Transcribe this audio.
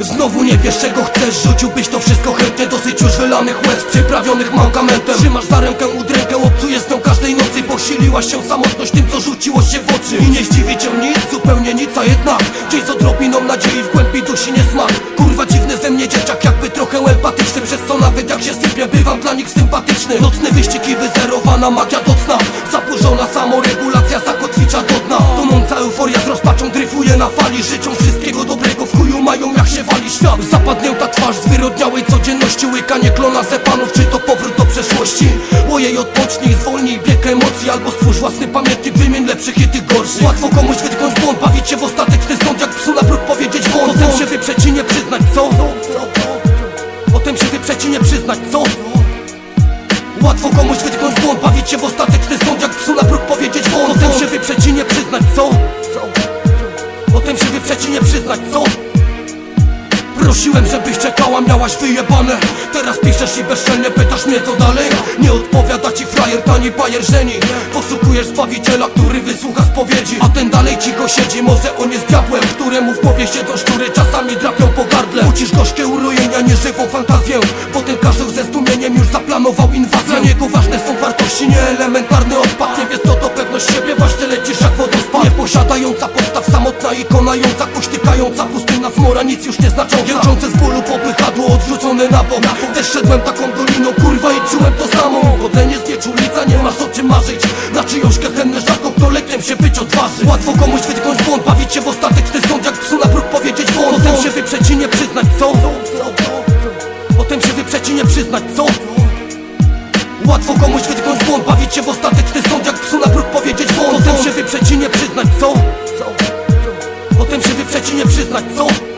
Znowu nie wiesz czego chcesz, rzuciłbyś to wszystko chętnie Dosyć już wylanych łez, przyprawionych mankamentem. Trzymasz za rękę udrękę, obcujesz z nią każdej nocy. Posiliłaś się samotność tym co rzuciło się w oczy. I nie zdziwi cię nic, zupełnie nic, a jednak Gdzieś z odrobiną nadziei w głębi dusi niesmak Kurwa dziwny ze mnie dzieciak, jakby trochę empatyczny. Przez co nawet jak się sypię, bywam dla nich sympatyczny. Nocny wyścig i wyzerowana magia do cna Zaburzona się wali świat. Twarz zwyrodniałej codzienności. Łykanie klona zepanów, czy to powrót do przeszłości? Ojej odpocznij, zwolnij bieg emocji Albo stwórz własny pamiętnik, wymień lepszych i tych gorszych Łatwo komuś wytknąć błąd, bawić się w ostateczny sąd. Jak psu na próg powiedzieć błąd Potem się wyprzeć nie przyznać, co? Potem się wyprzeć nie przyznać, co? Łatwo komuś wytknąć błąd, bawić się w ostateczny sąd. Jak psu na próg powiedzieć błąd Potem się wyprzeć nie przyznać, co? Potem się wyprzeć nie przyznać, co? Prosiłem, żebyś czekała, miałaś wyjebane. Teraz piszesz i bezczelnie pytasz mnie co dalej? Nie odpowiada ci frajer, tani bajer żeni. Poszukujesz zbawiciela, który wysłucha spowiedzi. A ten dalej cicho siedzi, może on jest diabłem Któremu w głowie siedzą szczury, czasami drapią po gardle. Budzisz gorzkie urojenia, nieżywą fantazję Potem każdy ze zdumieniem już zaplanował inwazję. Dla niego ważne są wartości, nie elementarny odpad. Nie wiesz co to pewność siebie, właśnie lecisz jak wodospad. Nie posiadająca podstaw, samotna ikona jąca Kuśtykająca, pustyna zmora, nic już nie znacząca Jęczące z bólu popychadło, odrzucone na bok. Też szedłem taką doliną, kurwa i czułem to samo. Pochodzenie z nieczulica, nie masz o czym marzyć. Na czyjąś gehennę żarką, kto lekiem się być odważy. Łatwo komuś wytknąć błąd, bawić się w ostateczny sąd Jak psu na próg powiedzieć błąd. Potem się wyprzeć i nie przyznać, co? Potem się wyprzeć i nie przyznać, co? Łatwo komuś wytknąć błąd, bawić się w ostateczny sąd Jak psu na próg powiedzieć błąd. Potem się wyprzeć i nie przyznać, co? Potem się wyprzeć i nie przyznać, co?